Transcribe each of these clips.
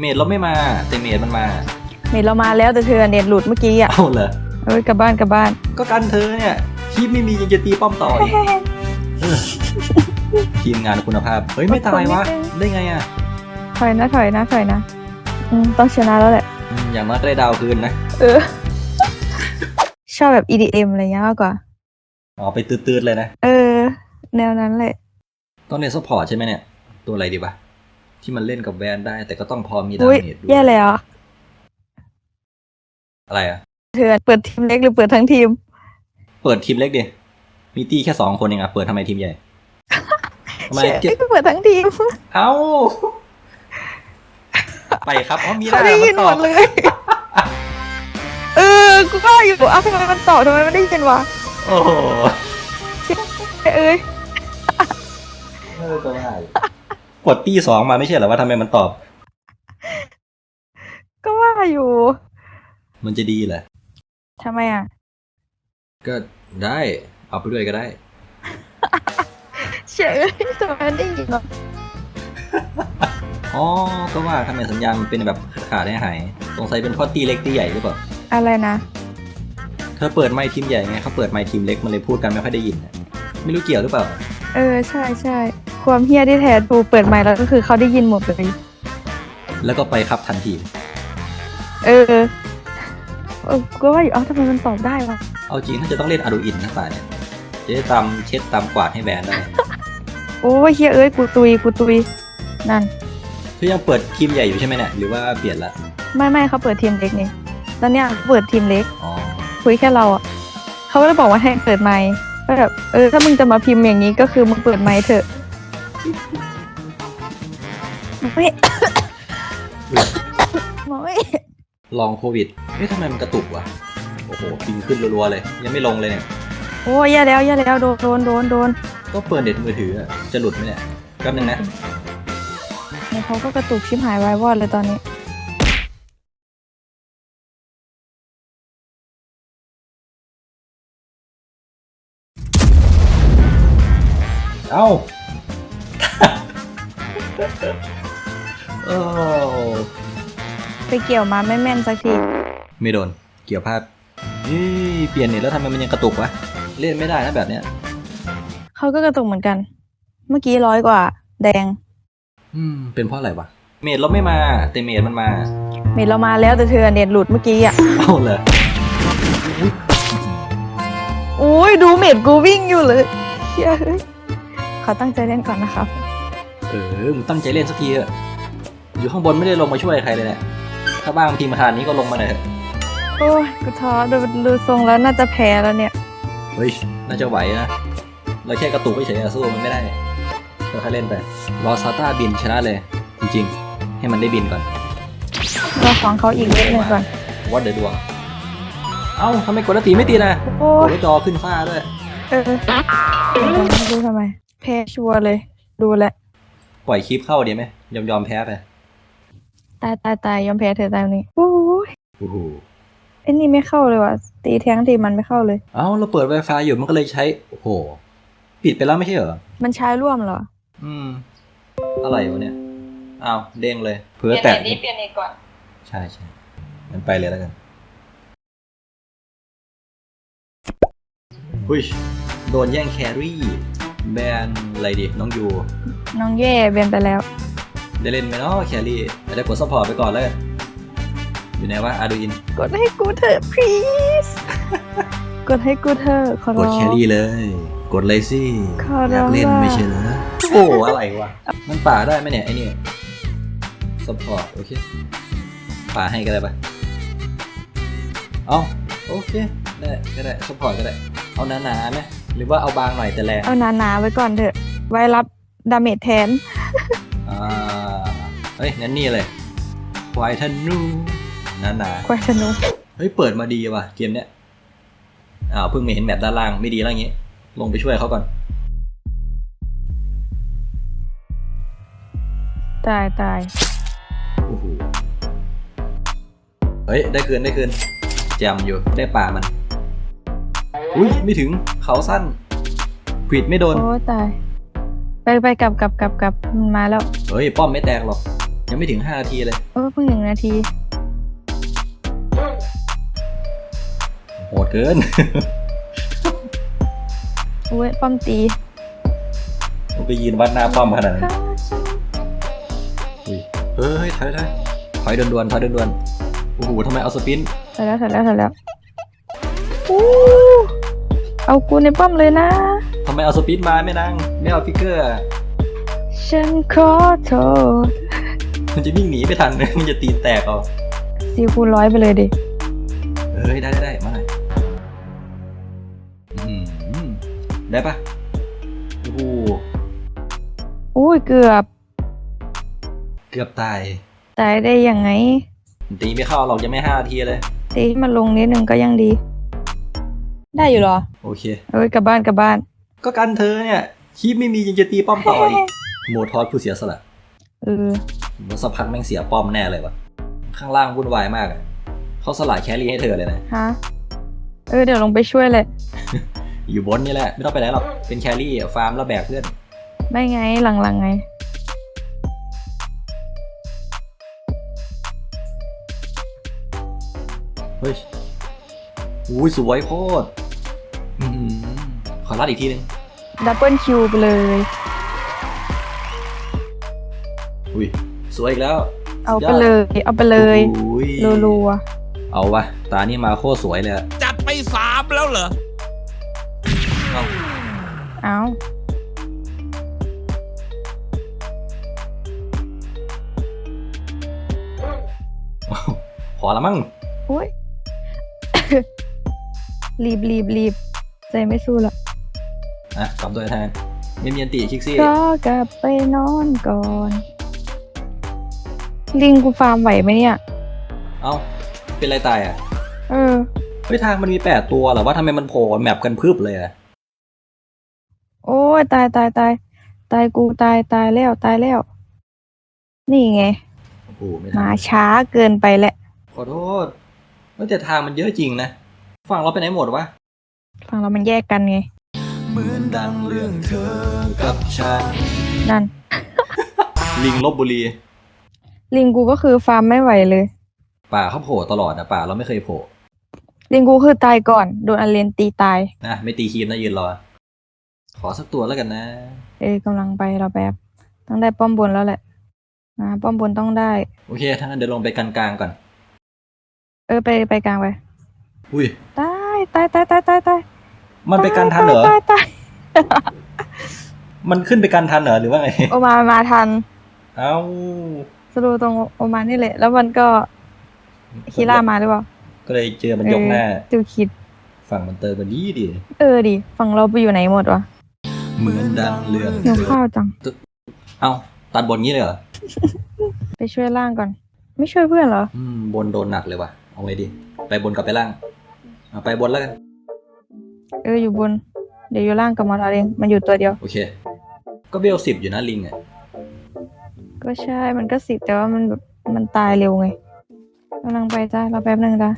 เมดเราไม่มาแต่เมดมันมาเมดเรามาแล้วแต่เธอเน็ตหลุดเมื่อกี้อะเอาเหรอเอ้ยกลับบ้านกลับบ้าน ก็กันเธอเนี่ยคีบไม่มียังจะตีป้อมต่ออีกเออทีมงานคุณภาพ เฮ้ยไม่ตายวะ ได้ไงอะ ถอยนะถอยนะถอยนะอืมต้องชนะแล้วแหละอืมอย่างน้อยก็ได้ดาวคืนนะ เออ ชอบแบบ EDM อะไรเงี้ยมากกว่า อ๋อ ไปตืดๆเลยนะ เออ แนวนั้นแหละต้องเล่นซัพพอร์ตใช่ไหมเนี่ย ตัวอะไรดีวะ ที่มันเล่นกับแวนได้ แต่ก็ต้องพอมีดาอุ้ยเมจด้วแย่ยเลยอะอะไรอะเธอเปิดทีมเล็กหรือเปิดทั้งทีม เปิดทีมเล็กดิมีตีแค่สองคนเองอะเปิดทำไมทีมใหญ่ทำไมเชื่อเจ็ดก็เปิดทั้งทีมเอ้าไปครับอ๋อมีเขาได้ได้ยินมาหตมอบดเลย เออ กูก็อยู่อ้าวทำไมมันตอบทำไมมันได้ยินวะ โอ้โหเอ้ย เออก็ได้ กดตีสองมาไม่ใช่เหรอว่าทำไมมันตอบ ก็ว่าอยู่มันจะดีเหรอทำไมอะ ก็ได้ เอาไปด้วยก็ได้เชื่อทำไมมันได้ยินวะอ๋อ ก็ว่าทำไมสัญญาณมันเป็นแบบขาดๆหายๆสงสัยเป็นเพราะตีเล็กตีใหญ่หรือเปล่า อะไรนะเธอเปิดไมค์ทีมใหญ่ไงเขาเปิดไมค์ทีมเล็กมันเลยพูดกันไม่ค่อยได้ยินน่ะไม่รู้เกี่ยวหรือเปล่า เออใช่ใช่ ความเฮี้ยที่แท้ทูเปิดไมค์แล้วก็คือเขาได้ยินหมดเลย แล้วก็ไปครับทันที เออเออก็ว่าอยู่เอ้าทำไมมันตอบได้วะเอาจริงถ้าจะต้องเล่นอาดูอินนะป่าเนี่ยจะได้ตามเช็ดตามกวาดให้แบรนด์ได้โอ้ยเฮียเอ้ยกูตุยกูตุยนั่นเธอยังเปิดทีมใหญ่อยู่ใช่ไหมเนี่ยหรือว่าเปลี่ยนละไม่ไม่เขาเปิดทีมเล็กนี่ตอนเนี้ยเขาเปิดทีมเล็ก อ๋อคุยแค่เราอะเขาก็เลยบอกว่าให้เปิดไมค์ก็แบบเออถ้ามึงจะมาพิมพ์อย่างนี้ก็คือมึงเปิดไมค์เถอะ ไม่ไม่ลองโควิดเฮ้ยทำไมมันกระตุกวะโอ้โหปิงขึ้นรัวๆเลย ยังไม่ลงเลยเนี่ย โอ้ยแย่แล้วแย่แล้วโดนโดนโดนโดนก็เปิดเน็ตมือถืออะจะหลุดไหมเนี่ยแป๊บนึงนะ เนี่ยเขาก็กระตุกชิบหายวายวอดเลยตอนนี้ เอ้า โอ้ไปเกี่ยวมาไม่แม่นสักที ไม่โดน เกี่ยวพลาดเฮ้ยเปลี่ยนเน็ตแล้วทำไมมันยังกระตุกวะ เล่นไม่ได้นะแบบเนี้ย เขาก็กระตุกเหมือนกัน เมื่อกี้ร้อยกว่า แดง อืม เป็นเพราะอะไรวะ เมดเราไม่มา แต่เมดมันมา เมดเรามาแล้วแต่เธอเน็ตหลุดเมื่อกี้อะ เอาเลยอุ้ยดูเมดกูวิ่งอยู่เลยเชี่ยเฮ้ยขอตั้งใจเล่นก่อนนะครับ เออ มึงตั้งใจเล่นสักทีเถอะ อยู่ข้างบนไม่ได้ลงมาช่วยใครเลยเนี่ยถ้าบ้างทีมขนาดนี้ก็ลงมาหน่อยเถอะโอ้ยกูท้อดูดูทรงแล้วน่าจะแพ้แล้วเนี่ย เฮ้ย น่าจะไหวนะ เราแค่กระตุกเฉยๆอะสู้มันไม่ได้ก็แค่เล่นไป รอซาต้าบินชนะเลย จริงๆ ให้มันได้บินก่อนรอของเขาอีกเล็กหนึ่งก่อน วัดเดดวง เอ้าทำไมกดแล้วตีไม่ตีนะโอ้โอ้ยยจอขึ้นฟ้าด้วย เออไม่รู้ทำไม แพ้ชัวร์เลย ดูแลว ปล่อยคลิปเข้าดีไหมยอมยอมแพ้ไปตายตายตายยอมแพ้เธอตายวันนี้โอ้ยโอ้โหไอ้นี่ไม่เข้าเลยว่ะตีแท้งตีมันไม่เข้าเลย เอ้าเราเปิด Wi-Fi อยู่มันก็เลยใช้โอ้โหปิดไปแล้วไม่ใช่เหรอ มันใช้ร่วมเหรอ อืม อะไรวะเนี่ยอ้าวเด้งเลยเพื่อแตะเปลี่ยนเน็ตก่อน ใช่ใช่มันไปเลยแล้วกันหุ้ยโดนแย่งแครี่ แบนอะไรดิน้องยูน้องเย่เบนไปแล้ว ได้เล่นไหมเนาะแครี่แต่ได้กดซัพพอร์ตไปก่อนเลย อยู่ไหนวะอาดูอิน กดให้กูเถอะ please กดให้กูเถอะขอกร้อดงแครี่เลย กดเลยสิขอร้องอยากเล่นว่า ไม่ใช่เหรอโอ้อะไรวะมันป่าได้ไหมเนี่ยไอ้นี่ซัพพอร์ตโอเคป่าให้ก็ได้ปะเอาโอเคได้ก็ได้ซัพพอร์ตก็ได้เอาหนาๆไหม หรือว่าเอาบางหน่อยแต่แรงเอาหนาๆไว้ก่อนเถอะ ไว้รับดาเมจแทน อ่าเฮ้ยงั้นนี่เลยควายธนูหนาๆควายธนูเฮ้ยเปิดมาดีว่ะเกมเนี้ยอ้าวเพิ่งมาเห็นแมปด้านล่างไม่ดีแล้วอย่างงี้ ลงไปช่วยเขาก่อนตายตายโอ้โหเฮ้ยได้คืนได้คืนแจมอยู่ได้ป่ามัน อุ้ยไม่ถึงเขาสั้นควิดไม่โดน โอ้ตาย ไปไปกลับกลับกลับกลับมันมาแล้ว เฮ้ย ป้อมไม่แตกหรอก ยังไม่ถึง5นาทีเลยโอ้งนาที โหดเกินอุ้ยป้อมตีมันไปยืนวัดหน้าป้อมขนาดนั้นอุ้ยเฮ้ยถอยถอยถอยด่วนๆถอยด่วนๆโอ้โหทำไมเอาสปิน เสร็จแล้วเสร็จแล้วเสร็จแล้วอู้ เอากูในป้อมเลยนะ ทำไมเอาสปินมาไม่นั่ง ไม่เอาฟิกเกอร์อะฉันขอโทษมันจะวิ่งหนีไม่ทัน มันจะตีนแตกเอาสี่คูณร้อยไปเลยดิ เฮ้ย ได้ได้ได้มาหน่อยอื้อหือได้ปะโอ้โหอุ้ยเกือบเกือบตาย ตายได้ยังไง ตีไม่เข้าหรอกยังไม่ห้าทีเลย ตีให้มันลงนิดนึงก็ยังดี ได้อยู่เหรอโอเค เอ้ยกลับบ้านกลับบ้าน ก็กันเธอเนี่ยคีบไม่มียังจะตีป้อมต่ออีกโมทอสผู้เสียสละเออผมว่าสักพักแม่งเสียป้อมแน่เลยวะข้างล่างวุ่นวายมากอะเขาสละแครี่ให้เธอเลยนะฮะเออเดี๋ยวลงไปช่วยเลย อยู่บนนี่แหละ ไม่ต้องไปไหนหรอกเป็นแครี่อะฟาร์มแล้วแบกเพื่อนไม่ไงหลังๆไง เฮ้ยอุ้ยสวยโคตร อื้อหือขอรัดอีกทีนึงดับเบิลคิวไปเลย อุ้ยสวยอีกแล้วเอาไปเลย เอาไปเลยอุ้ยรัวเอาวะตานี่มาโคตรสวยเลยอะจัดไปสามแล้วเหรอเอาๆเอาพอละมั้งโอ้ย รีบรีบรีบ ใจไม่สู้ละอะกลับตัวแทนไม่มีอันตีคิกซี่ ก็กลับไปนอนก่อน ลิงกูฟาร์มไหวไหมเนี่ย เอ้า เป็นไรตายอะ เออ เฮ้ยทางมันมีแปดตัวเหรอว่าทำไมมันโผล่แมปกันพึบเลยอะ โอ้ยตายตายตาย ตายกูตายตายแล้วตายแล้ว นี่ไง โอ้โหไม่มาทันช้าเกินไปแหละ ขอโทษเฮ้ยแต่ทางมันเยอะจริงนะ ฝั่งเราไปไหนหมดวะ ฟังเรามันแยกกันไง เหมือนดังเรื่องเธอกับฉัน นั่น ลิงลบบุรี ลิงกูก็คือฟาร์มไม่ไหวเลย ป่าเขาโผล่ตลอดนะป่าเราไม่เคยโผล่ลิงกูคือตายก่อนโดนอันเลนตีตาย นะไม่ตีคีมนะยืนรอ ขอสักตัวแล้วกันนะ เอ้ยกำลังไปเราแบบต้องได้ป้อมบนแล้วแหละอ่าป้อมบนต้องได้ โอเคถ้างั้นเดี๋ยวลงไปกันกลางก่อน เออไปไปกลางไป อุ้ยตาย ตายตายตายตายตายมันไปกันทันเหรอ ตายตายมันขึ้นไปกันทันเหรอหรือว่าไง โอมามาทัน เอ้าสรูตรงโอมานี่แหละ แล้วมันก็คีร่ามาหรือเปล่า ก็เลยเจอมันยกหน้าเออติวคิด ฝั่งมันเติมมันดีดิ เออดิ ฝั่งเราไปอยู่ไหนหมดวะ เหมือนดังเรื่องเดี๋ยวข้าวจัง เอ้า ตัดบนงี้เลยเหรอ ไปช่วยล่างก่อน ไม่ช่วยเพื่อนเหรอ อืม บนโดนหนักเลยว่ะ เอาไงดี ไปบนกับไปล่าง เอาไปบนแล้วกัน เอออยู่บน เดี๋ยวอยู่ล่างกับมอทาเองมันอยู่ตัวเดียว โอเค ก็เบลสิบอยู่นะลิงอะ ก็ใช่ มันก็สิบแต่ว่ามันแบบมันตายเร็วไงกำลังไปจ้าเราแป๊บนึงจ้า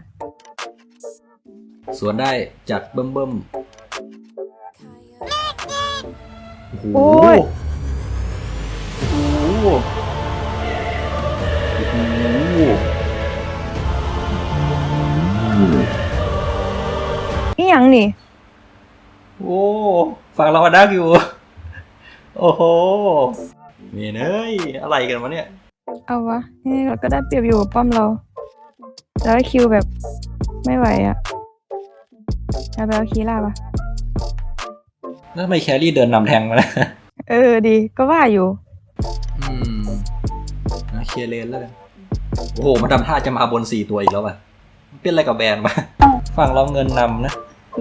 สวนได้จากเบิ่มเบิ่มโอ้โห โอ้ย ดักอยู่ โอ้โหเมนเอ้ยอะไรกันวะเนี่ย เอาวะนี่เราก็ได้เปรียบอยู่กับป้อมเรา แล้วคิวแบบไม่ไหวอะเอาไปเอาคีล่าปะแล้วทำไมแครี่เดินนำแทงมานะเออดีก็ว่าอยู่ อืมเอาเคลียร์เลนแล้วกัน โอ้โห มันทำท่าจะมาบนสี่ตัวอีกแล้วป่ะมันเป็นอะไรกับแบรนด์ปะฝั่งเราเงินนำนะ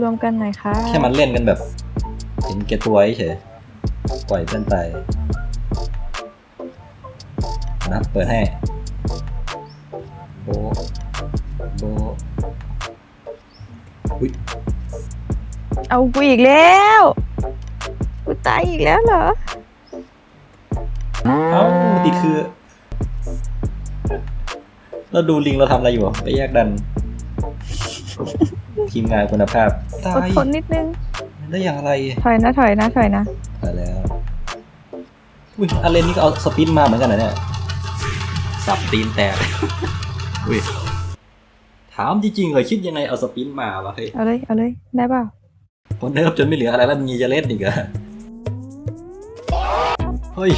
รวมกันหน่อยค่ะ แค่มันเล่นกันแบบ เห็นแก่ตัวเฉยปล่อยเพื่อนไปนะเปิดให้โบะโบะอุ้ยเอากูอีกแล้วกูตายอีกแล้วเหรอเอ้าติดคือเราดูลิงเราทำอะไรอยู่อะไปแยกดัน ทีมงานคุณภาพตาอดยทนนิดนึง ได้อย่างไรถอยนะถอยนะถอยนะตายแล้วอุ้ยอาเลนนี่ก็เอาสปินมาเหมือนกันเหรอเนี่ยสับตีนแตกอุ้ยถามจริงๆเลยคิดยังไงเอาสปินมาวะเฮ้ยเอาเลยเอาเลยได้เปล่าคนเนิร์ฟจนไม่เหลืออะไรแล้วมีจะเล่นอีกเหรอเฮ้ย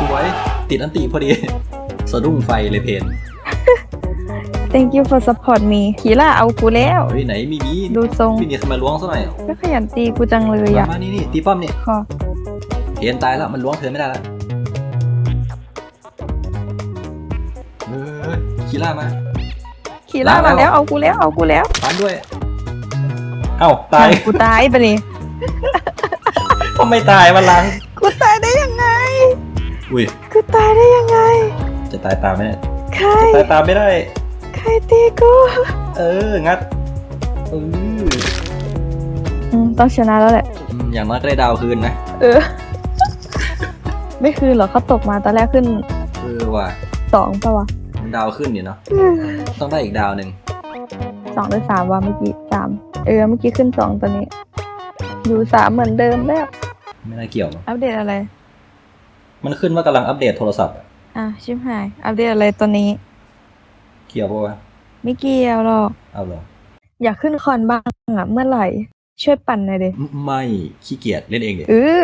สวยติดอันติพอดี สะดุ้งไฟเลยเพน thank you for support me ขีล่าเอากูแล้ว เฮ้ยไหนมีมีดูทรงมีเนี่ยทำไมล้วงซะหน่อยก็ขยันตีกูจังเลยมาอะมานี่นี่ตีป้อมนี่ขอเพนตายแล้วมันล้วงเธอไม่ได้แล้วเฮ้ยคีล่ามา ขีล่าลามาแล้วแล้วเอากูแล้วเอากูแล้วปันด้วย เอ้าตายกูตายไปนี่ทำไมตายวันหลัง กูตายได้ยังไงอุ้ย กูตายได้ยังไง จะตายตามไหมเนี่ยใครตายตามไม่ได้ใค รตีกูเออ งัดเอออืมต้องชนะแล้วแหละ อืมอย่างน้อยก็ได้ดาวคืนนะ เออ ไม่คืนหรอกเขาตกมาตอนแรกขึ้นเออว่ะสองปะวะมันดาวขึ้นอยู่เนาะ ต้องได้อีกดาวหนึ่งสองหรือสามวะเมื่อกี้สามเออเมื่อกี้ขึ้นสองตอนนี้ อยู่สามเหมือนเดิมแล้ว ไม่น่าเกี่ยวมั้งอัปเดตอะไร มันขึ้นว่ากำลังอัปเดตโทรศัพท์อะอะชิบหาย อัปเดตอะไรตอนนี้ เกี่ยวปะวะไม่เกี่ยวหรอก เอาเหรอ อยากขึ้นคอนบ้างอะเมื่อไหร่ ช่วยปั่นหน่อยดิ ไม่ขี้เกียจเล่นเองเดี๋ยเออ